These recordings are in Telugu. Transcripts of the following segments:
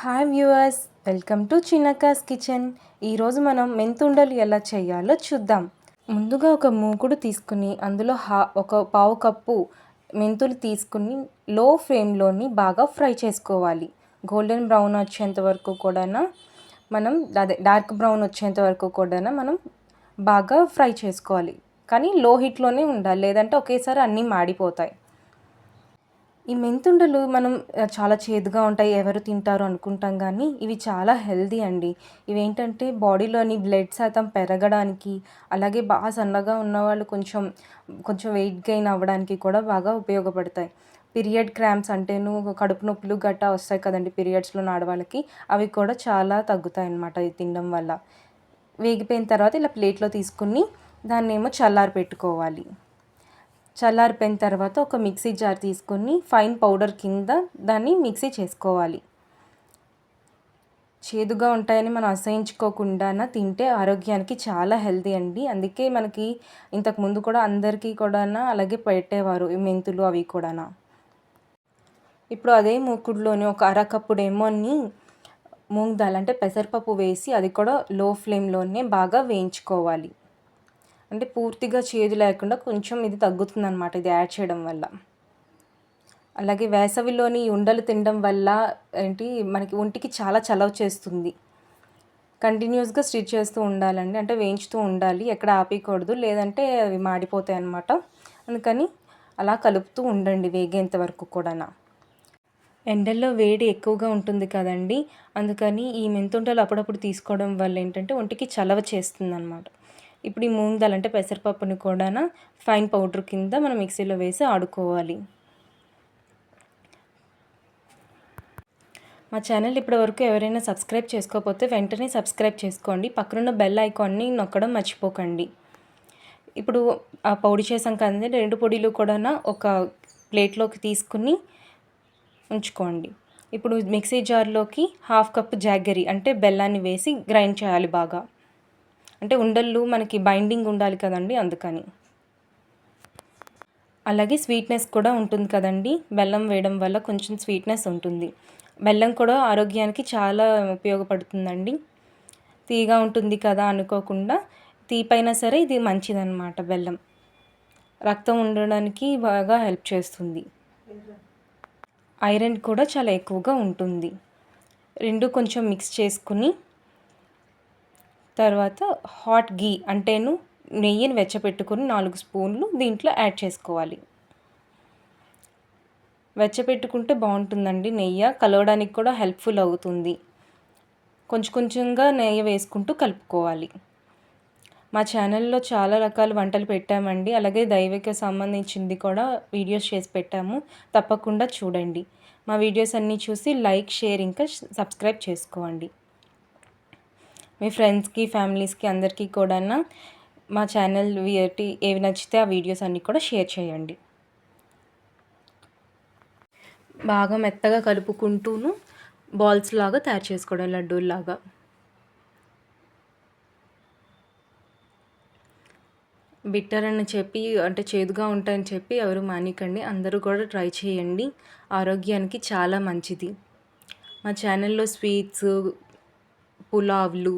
Hi viewers welcome to Chinna's kitchen. ఈరోజు మనం మెంతుండలు ఎలా చేయాలో చూద్దాం. ముందుగా ఒక మూకుడు తీసుకుని అందులో హా ఒక పావు కప్పు మెంతులు తీసుకుని లో ఫ్లేమ్లోని బాగా ఫ్రై చేసుకోవాలి. గోల్డెన్ బ్రౌన్ వచ్చేంత వరకు కూడా మనం అదే డార్క్ బ్రౌన్ వచ్చేంత వరకు కూడా మనం బాగా ఫ్రై చేసుకోవాలి. కానీ లో హీట్లోనే ఉండాలి లేదంటే ఒకేసారి అన్నీ మాడిపోతాయి. ఈ మెంతుండలు మనం చాలా చేదుగా ఉంటాయి ఎవరు తింటారు అనుకుంటాం కానీ ఇవి చాలా హెల్దీ అండి. ఇవి ఏంటంటే బాడీలోని బ్లడ్ శాతం పెరగడానికి అలాగే బాగా సన్నగా ఉన్నవాళ్ళు కొంచెం కొంచెం వెయిట్ గెయిన్ అవ్వడానికి కూడా బాగా ఉపయోగపడతాయి. పీరియడ్ క్రాంప్స్ అంటేను కడుపు నొప్పులు గట్టా వస్తాయి కదండి పీరియడ్స్లో నాడవాళ్ళకి అవి కూడా చాలా తగ్గుతాయి అన్నమాట ఇది తినడం వల్ల. వేగిపోయిన తర్వాత ఇలా ప్లేట్లో తీసుకుని దాన్ని ఏమో చల్లారి పెట్టుకోవాలి. చల్లారిపోయిన తర్వాత ఒక మిక్సీ జార్ తీసుకొని ఫైన్ పౌడర్ కింద దాన్ని మిక్సీ చేసుకోవాలి. చేదుగా ఉంటాయని మనం అసహించుకోకుండా తింటే ఆరోగ్యానికి చాలా హెల్తీ అండి. అందుకే మనకి ఇంతకు ముందు కూడా అందరికీ కూడా అలాగే పెట్టేవారు ఈ మెంతులు అవి కూడా ఇప్పుడు అదే మూకుడులోని ఒక అరకప్పుడేమో అని మూంగ్ దాల్ అంటే పెసరపప్పు వేసి అది కూడా లో ఫ్లేమ్లోనే బాగా వేయించుకోవాలి. అంటే పూర్తిగా చేదు లేకుండా కొంచెం ఇది తగ్గుతుంది అనమాట ఇది యాడ్ చేయడం వల్ల. అలాగే వేసవిలోని ఉండలు తినడం వల్ల ఏంటి మనకి ఒంటికి చాలా చలవ చేస్తుంది. కంటిన్యూస్గా స్టిచ్ చేస్తూ ఉండాలండి. అంటే వేయించుతూ ఉండాలి. ఎక్కడ ఆపేయకూడదు. లేదంటే అవి మాడిపోతాయి అన్నమాట. అందుకని అలా కలుపుతూ ఉండండి వేగేంత వరకు కూడా ఎండల్లో వేడి ఎక్కువగా ఉంటుంది కదండి. అందుకని ఈ మెంతుంటలు అప్పుడప్పుడు తీసుకోవడం వల్ల ఏంటంటే ఒంటికి చలవ చేస్తుంది అనమాట ఇప్పుడు ఈ మూంగ్ దాల్ అంటే పెసరపప్పుని కూడా ఫైన్ పౌడర్ కింద మనం మిక్సీలో వేసి ఆడుకోవాలి. మా ఛానల్ ఇప్పటివరకు ఎవరైనా సబ్స్క్రైబ్ చేసుకోకపోతే వెంటనే సబ్స్క్రైబ్ చేసుకోండి. పక్కనున్న బెల్ ఐకాన్ని నొక్కడం మర్చిపోకండి. ఇప్పుడు ఆ పొడి చేసాం కదండి రెండు పొడిలు కూడా ఒక ప్లేట్లోకి తీసుకుని ఉంచుకోండి. ఇప్పుడు మిక్సీ జార్లోకి హాఫ్ కప్ జాగరీ అంటే బెల్లాన్ని వేసి గ్రైండ్ చేయాలి బాగా. అంటే ఉండలు మనకి బైండింగ్ ఉండాలి కదండి అందుకని. అలాగే స్వీట్నెస్ కూడా ఉంటుంది కదండి. బెల్లం వేయడం వల్ల కొంచెం స్వీట్నెస్ ఉంటుంది. బెల్లం కూడా ఆరోగ్యానికి చాలా ఉపయోగపడుతుందండి. తీగా ఉంటుంది కదా అనుకోకుండా తీపైనా సరే ఇది మంచిదన్నమాట బెల్లం. రక్తం ఉండడానికి బాగా హెల్ప్ చేస్తుంది. ఐరన్ కూడా చాలా ఎక్కువగా ఉంటుంది. రెండు కొంచెం మిక్స్ చేసుకుని తర్వాత హాట్ గీ అంటేను నెయ్యిని వెచ్చపెట్టుకుని నాలుగు స్పూన్లు దీంట్లో యాడ్ చేసుకోవాలి. వెచ్చపెట్టుకుంటే బాగుంటుందండి నెయ్యి. కలవడానికి కూడా హెల్ప్ఫుల్ అవుతుంది. కొంచెం కొంచెంగా నెయ్యి వేసుకుంటూ కలుపుకోవాలి. మా ఛానల్లో చాలా రకాల వంటలు పెట్టామండి. అలాగే దైవిక సంబంధించింది కూడా వీడియోస్ చేసి పెట్టాము. తప్పకుండా చూడండి. మా వీడియోస్ అన్నీ చూసి లైక్ షేర్ ఇంకా సబ్స్క్రైబ్ చేసుకోండి. మీ ఫ్రెండ్స్కి ఫ్యామిలీస్కి అందరికీ కూడా మా ఛానల్ ఏవి నచ్చితే ఆ వీడియోస్ అన్నీ కూడా షేర్ చేయండి. బాగా మెత్తగా కలుపుకుంటూను బాల్స్ లాగా తయారు చేసుకోవడం లడ్డూల్లాగా బిట్టర్ అని చెప్పి అంటే చేదుగా ఉంటాయని చెప్పి ఎవరు మానికండి. అందరూ కూడా ట్రై చేయండి. ఆరోగ్యానికి చాలా మంచిది. మా ఛానల్లో స్వీట్స్ పులావ్లు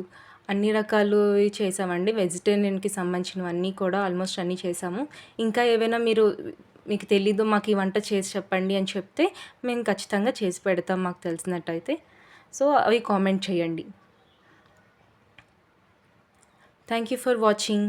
అన్ని రకాలు చేసామండి. వెజిటేరియన్కి సంబంధించినవన్నీ కూడా ఆల్మోస్ట్ అన్నీ చేసాము. ఇంకా ఏవైనా మీరు మీకు తెలీదు మాకు ఈ వంట చేసి చెప్పండి అని చెప్తే మేము ఖచ్చితంగా చేసి పెడతాం మాకు తెలిసినట్టయితే. సో అవి కామెంట్ చేయండి. Thank you for watching